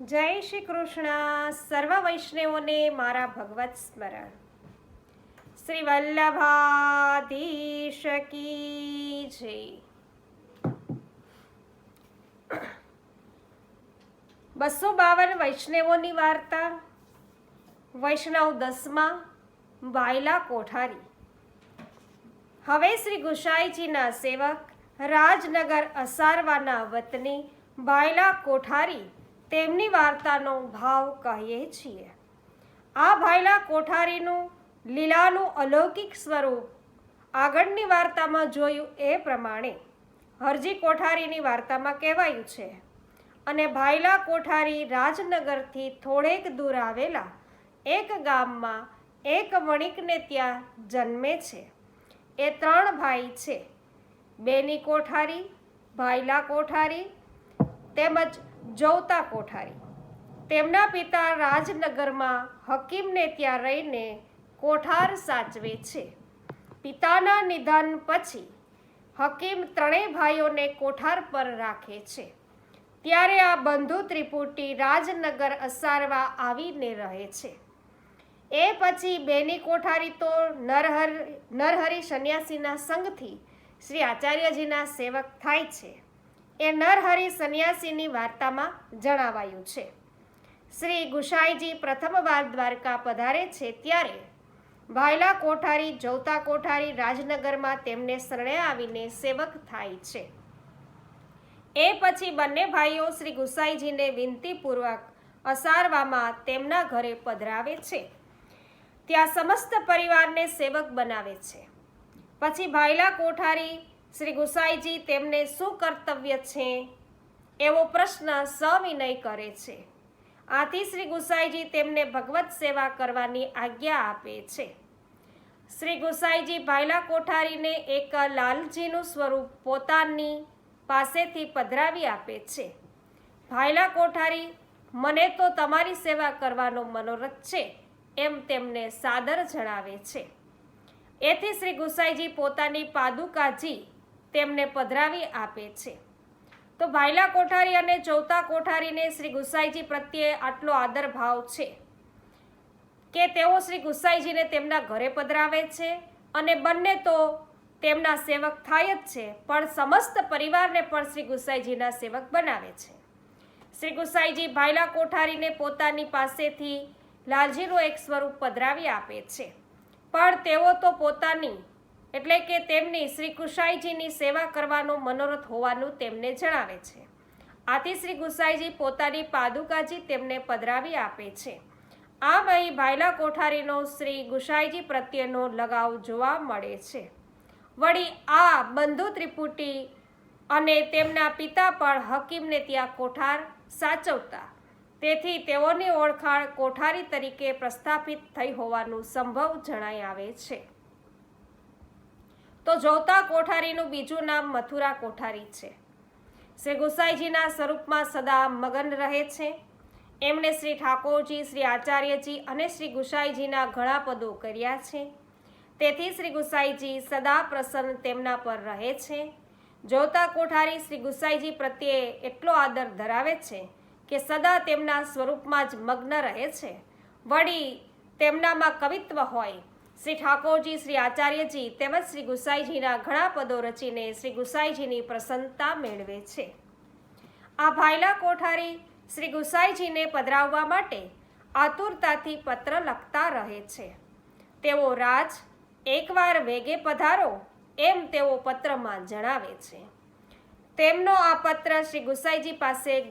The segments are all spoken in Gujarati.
જય શ્રી કૃષ્ણ. સર્વ વૈષ્ણવોને મારા ભગવત સ્મરણ. શ્રી વલ્લભાધીશ કી જય. બસો બાવન વૈષ્ણવોની વાર્તા. વૈષ્ણવ દસમા વાયલા કોઠારી. હવે શ્રી ગુસાઈજીના સેવક, રાજનગર અસારવાના વતની ભાયલા કોઠારી તેમની વાર્તાનો ભાવ કહીએ છીએ. આ ભાયલા કોઠારીનું લીલાનું અલૌકિક સ્વરૂપ આગળની વાર્તામાં જોયું એ પ્રમાણે હરજી કોઠારીની વાર્તામાં કહેવાયું છે. અને ભાયલા કોઠારી રાજનગરથી થોડેક દૂર આવેલા એક ગામમાં એક વણિકને ત્યાં જન્મે છે. એ ત્રણ ભાઈ છે. બેની કોઠારી ભાયલા કોઠારી તેમજ જૌતા કોઠારી. તેમના પિતા રાજનગરમાં હકીમને ત્યાં રહીને કોઠાર સાચવે છે. પિતાના નિધન પછી હકીમ ત્રણેય ભાઈઓને કોઠાર પર રાખે છે. ત્યારે આ બંધુ ત્રિપુટી રાજનગર અસારવા આવીને રહે છે. એ પછી બેની કોઠારી તો નરહર, નરહરી સંન્યાસીના સંગથી શ્રી આચાર્યજીના સેવક થાય છે. એ નરહરિ સંન્યાસીની વાર્તામાં જણાવાયું છે. શ્રી ગુસાઈજી પ્રથમવાર દ્વારકા પધારે છે ત્યારે ભાયલા કોઠારી, જોતા કોઠારી રાજનગરમાં તેમને શરણે આવીને સેવક થાય છે. એ પછી બંને ભાઈઓ શ્રી ગુસાઈજીને વિનંતીપૂર્વક અસારવામાં તેમના ઘરે પધરાવે છે. ત્યાં સમસ્ત પરિવારને સેવક બનાવે છે. પછી ભાયલા કોઠારી શ્રી ગુસાઈજી તેમને શું કર્તવ્ય છે? એવો પ્રશ્ન સવિનય કરે છે. આથી શ્રી ગુસાઈજી તેમને ભગવત સેવા કરવાની આજ્ઞા આપે છે. શ્રી ગુસાઈજી ભાયલા કોઠારીને એક લાલજીનું સ્વરૂપ પોતાની પાસેથી પધરાવી આપે છે. ભાયલા કોઠારી, મને તો તમારી સેવા કરવાનો મનોરથ છે એમ તેમને સાદર જણાવે છે. એથી શ્રી ગુસાઈજી પોતાની પાદુકાજી તેમને પધરાવી આપે છે. તો ભાયલા કોઠારી અને ચૌથા કોઠારીને શ્રી ગુસાઈજી પ્રત્યે આટલો આદર ભાવ છે કે તેઓ શ્રી ગુસાઈજીને તેમના ઘરે પધરાવે છે અને બંને તો તેમના સેવક થાય જ છે, પણ સમસ્ત પરિવારને પણ શ્રી ગુસાઈજીના સેવક બનાવે છે. શ્રી ગુસાઈજી ભાયલા કોઠારીને પોતાની પાસેથી લાલજીનું એક સ્વરૂપ પધરાવી આપે છે. પણ તેઓ તો પોતાની એટલે કે તેમની શ્રી ગુસાઈજીની સેવા કરવાનો મનોરથ હોવાનું તેમને જણાવે છે. આથી શ્રી ગુસાઈજી પોતાની પાદુકાજી તેમને પધરાવી આપે છે. આમ અહીં ભાયલા કોઠારીનો શ્રી ગુસાઈજી પ્રત્યેનો લગાવ જોવા મળે છે. વળી આ બંધુ ત્રિપુટી અને તેમના પિતા પણ હકીમને ત્યાં કોઠાર સાચવતા. તેથી તેઓની ઓળખાણ કોઠારી તરીકે પ્રસ્થાપિત થઈ હોવાનું સંભવ જણાઈ આવે છે. તો જોતા કોઠારીનું બીજું નામ મથુરા કોઠારી છે. શ્રી ગુસાઈજીના સ્વરૂપમાં સદા મગન રહે છે. એમણે શ્રી ઠાકોરજી, શ્રી આચાર્યજી અને શ્રી ગુસાઈજીના ઘણા પદો કર્યા છે. તેથી શ્રી ગુસાઈજી સદા પ્રસન્ન તેમના પર રહે છે. જોતા કોઠારી શ્રી ગુસાઈજી પ્રત્યે એટલો આદર ધરાવે છે કે સદા તેમના સ્વરૂપમાં જ મગ્ન રહે છે. વળી તેમનામાં કવિત્વ હોય શ્રી ઠાકોરજી, શ્રી આચાર્યજી તેમજ શ્રી ગુસાઈજીના ઘણા પદો રચીને શ્રી ગુસાઈજીની પ્રસન્નતા મેળવે છે. આ ભાયલા કોઠારી શ્રી ગુસાઈજીને પધરાવવા માટે આતુરતાથી પત્ર લખતા રહે છે. તેઓ રાજ એકવાર વેગે પધારો એમ તેઓ પત્રમાં જણાવે છે. તેમનો આ પત્ર શ્રી ગુસાઈજી પાસે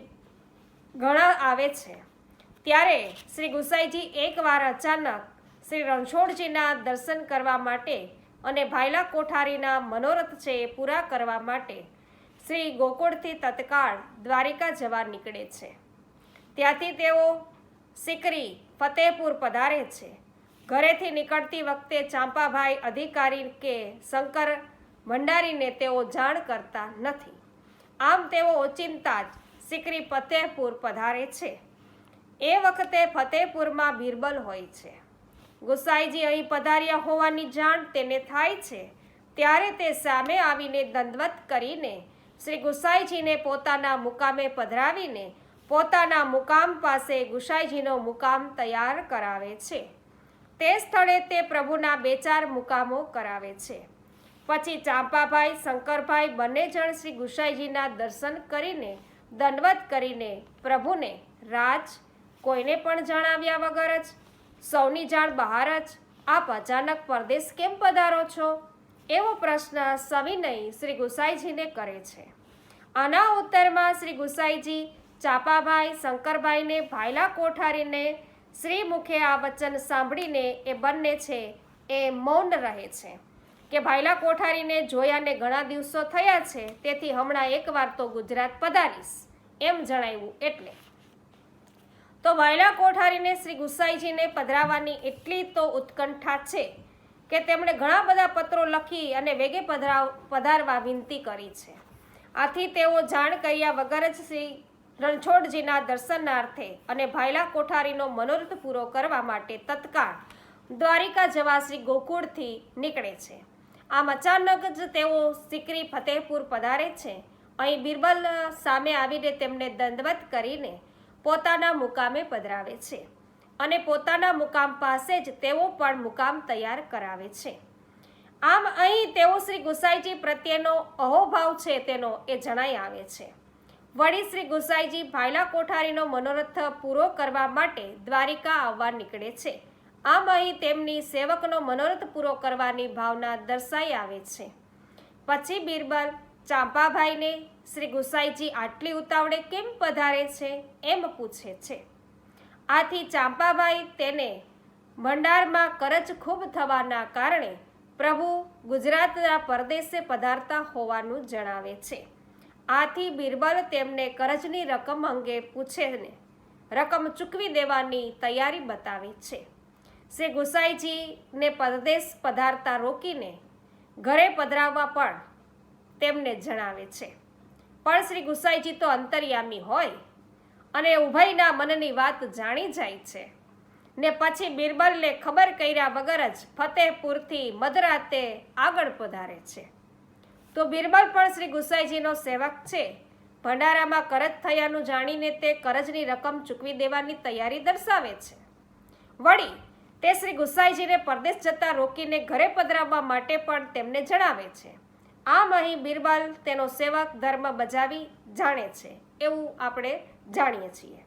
ઘણા આવે છે. ત્યારે શ્રી ગુસાઈજી એકવાર અચાનક શ્રી રણછોડજીના દર્શન કરવા માટે અને ભાયલા કોઠારીના મનોરથ છે એ પૂરા કરવા માટે શ્રી ગોકુળથી તત્કાળ દ્વારિકા જવા નીકળે છે. ત્યાંથી તેઓ સિકરી, ફતેહપુર પધારે છે. ઘરેથી નીકળતી વખતે ચાંપાભાઈ અધિકારી કે શંકર ભંડારીને તેઓ જાણ કરતા નથી. આમ તેઓ ઓચિંતા જ સિકરી, ફતેહપુર પધારે છે. એ વખતે ફતેહપુરમાં બિરબલ હોય છે. ગુસાઈજી અહીં પધાર્યા હોવાની જાણ તેને થાય છે. ત્યારે તે સામે આવીને દંડવત કરીને શ્રી ગુસાઈજીને પોતાના મુકામે પધરાવીને પોતાના મુકામ પાસે ગુસાઈજીનો મુકામ તૈયાર કરાવે છે. તે સ્થળે તે પ્રભુના બે ચાર મુકામો કરાવે છે. પછી ચાંપાભાઈ, શંકરભાઈ બંને જણ શ્રી ગુસાઈજીના દર્શન કરીને દંડવત કરીને પ્રભુને રાજ કોઈને પણ જણાવ્યા વગર જ સૌની જાણ બહાર જ આપ અચાનક પરદેશ કેમ પધારો છો? એવો પ્રશ્ન સવિનય શ્રી ગુસાઈજીને કરે છે. આના ઉત્તરમાં શ્રી ગુસાઈજી ચાપાભાઈ શંકરભાઈને ભાયલા કોઠારીને શ્રી મુખે આ વચન સાંભળીને એ બંને છે એ મૌન રહે છે. કે ભાયલા કોઠારીને જોયાને ઘણા દિવસો થયા છે, તેથી હમણાં એકવાર તો ગુજરાત પધારીશ, એમ જણાવ્યું એટલે. તો વાયલા કોઠારીને શ્રી ગુસાઈજીને પધરાવવાની એટલી તો ઉત્કંઠા છે કે તેમણે ઘણા બધા પત્રો લખી અને વેગે પધરાવ પધારવા વિનંતી કરી છે. આથી તેઓ જાણ કર્યા વગર જ શ્રી રણછોડજીના દર્શનાર્થે અને ભાયલા કોઠારીનો મનોરથ પૂરો કરવા માટે તત્કાળ દ્વારિકા જવા શ્રી ગોકુળથી નીકળે છે. આમ અચાનક જ તેઓ સિકરી ફતેહપુર પધારે છે. અહીં બિરબલ સામે આવીને તેમને દંડવત કરીને પોતાના મુકામે પધરાવે છે અને પોતાના મુકામ પાસે જ તેઓ પણ મુકામ તૈયાર કરાવે છે. આમ અહીં તેઓ શ્રી ગુસાઈજી પ્રત્યેનો અહોભાવ છે તેનો એ જણાઈ આવે છે. વળી શ્રી ગુસાઈજી ભાયલા કોઠારીનો મનોરથ પૂરો કરવા માટે દ્વારિકા આવવા નીકળે છે. આમ અહીં તેમની સેવકનો મનોરથ પૂરો કરવાની ભાવના દર્શાઈ આવે છે. પછી બિરબલ ચાંપાભાઈને શ્રી ગુસાઈજી આટલી ઉતાવળે કેમ પધારે છે એમ પૂછે છે. આથી ચાંપાભાઈ તેને ભંડારમાં કરજ ખૂબ થવાના કારણે પ્રભુ ગુજરાતના પરદેશે પધારતા હોવાનું જણાવે છે. આથી બિરબલ તેમને કરજની રકમ અંગે પૂછે ને રકમ ચૂકવી દેવાની તૈયારી બતાવે છે. શ્રી ગુસાઈજીને પરદેશ પધારતા રોકીને ઘરે પધરાવવા પણ તેમને જણાવે છે. પણ શ્રી ગુસાઈજી તો અંતર્યામી હોય અને ઉભયના મનની વાત જાણી જાય છે. ને પછી બિરબલને ખબર કર્યા વગર જ ફતેહપુરથી મધરાતે આગળ પધારે છે. તો બિરબલ પણ શ્રી ગુસાઈજીનો સેવક છે. ભંડારામાં કરજ થયાનું જાણીને તે કરજની રકમ ચૂકવી દેવાની તૈયારી દર્શાવે છે. વળી તે શ્રી ગુસાઈજીને પરદેશ જતા રોકીને ઘરે પધરાવવા માટે પણ તેમને જણાવે છે. આમ અહીં બિરબલ તેનો સેવક ધર્મ બજાવી જાણે છે, એવું આપણે જાણીએ છીએ.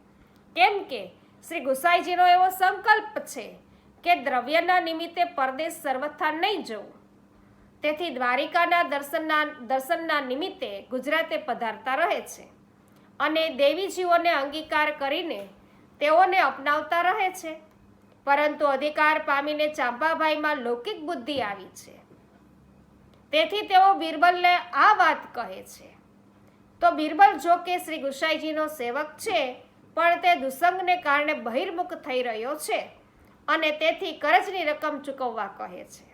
કેમ કે શ્રી ગુસાઈજીનો એવો સંકલ્પ છે કે દ્રવ્યના નિમિત્તે પરદેશ સર્વથા નહીં જવું. તેથી દ્વારિકાના દર્શનના દર્શનના નિમિત્તે ગુજરાતે પધારતા રહે છે અને દેવીજીઓને અંગીકાર કરીને તેઓને અપનાવતા રહે છે. પરંતુ અધિકાર પામીને ચાંપાભાઈમાં લૌકિક બુદ્ધિ આવી છે. તેથી તેઓ બિરબલને આ વાત કહે છે. તો બિરબલ જો કે શ્રી ગુસાઈજીનો સેવક છે, પણ તે દુસંગને કારણે બહિર્મુખ થઈ રહ્યો છે અને તેથી કરજની રકમ ચૂકવવા કહે છે.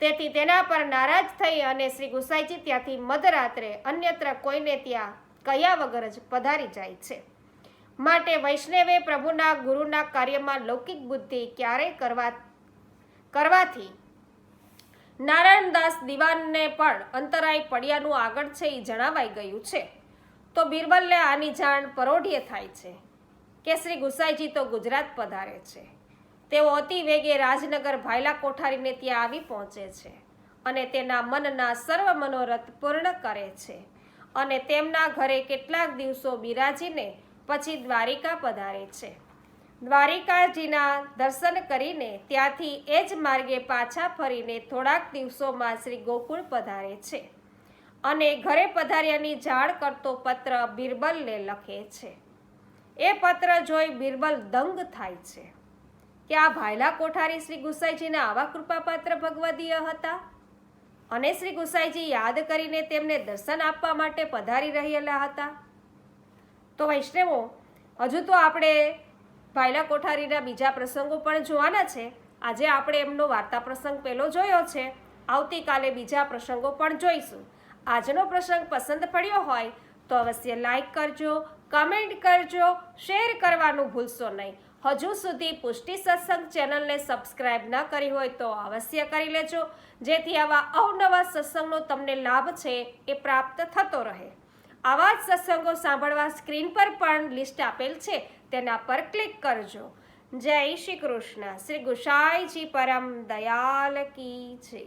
તેથી તેના પર નારાજ થઈ અને શ્રી ગુસાઈજી ત્યાંથી મધરાત્રે અન્યત્ર કોઈને ત્યાં કયા વગર જ પધારી જાય છે. માટે વૈષ્ણવે પ્રભુના ગુરુના કાર્યમાં લૌકિક બુદ્ધિ ક્યારેય કરવા, કરવાથી નારાયણદાસ દિવાનને પણ અંતરાય પડ્યાનું આગળ છે એ જણાવાઈ ગયું છે. તો બિરબલને આની જાણ પરોઢીએ થાય છે કે શ્રી ગુસાઈજી તો ગુજરાત પધારે છે. તેઓ અતિ વેગે રાજનગર ભાયલા કોઠારીને ત્યાં આવી પહોંચે છે અને તેના મનના સર્વ મનોરથ પૂર્ણ કરે છે અને તેમના ઘરે કેટલાક દિવસો બિરાજીને પછી દ્વારિકા પધારે છે. દ્વારિકાજીના દર્શન કરીને ત્યાંથી એ જ માર્ગે પાછા ફરીને થોડાક દિવસોમાં શ્રી ગોકુળ પધારે છે. અને ઘરે પધાર્યાની જાણ કરતો પત્ર બિરબલને લખે છે. એ પત્ર જોઈ બિરબલ દંગ થાય છે. કે આ ભાયલા કોઠારી શ્રી ગુસાઈજીના આવા કૃપાપાત્ર ભગવદીય હતા? અને શ્રી ગુસાઈજી યાદ કરીને તેમને દર્શન આપવા માટે પધારી રહેલા હતા? તો વૈષ્ણવો, હજુ તો આપણે ભાયલા કોઠારીના બીજા પ્રસંગો પણ જોવાના છે. આજે આપણે એમનો વાર્તા પ્રસંગ પહેલો જોયો છે. આવતીકાલે બીજા પ્રસંગો પણ જોઈશું. આજનો પ્રસંગ પસંદ પડ્યો હોય તો અવશ્ય લાઈક કરજો, કમેન્ટ કરજો, શેર કરવાનું ભૂલશો નહીં. હજુ સુધી પુષ્ટિ સત્સંગ ચેનલને સબસ્ક્રાઇબ ન કરી હોય તો અવશ્ય કરી લેજો. જેથી આવા અવનવા સત્સંગનો તમને લાભ છે એ પ્રાપ્ત થતો રહે. આવા જ સત્સંગો સાંભળવા સ્ક્રીન પર પણ લિસ્ટ આપેલ છે, તેના પર ક્લિક કરજો. જય શ્રી કૃષ્ણ. શ્રી ગુસાઈજી પરમ દયાલ કી છે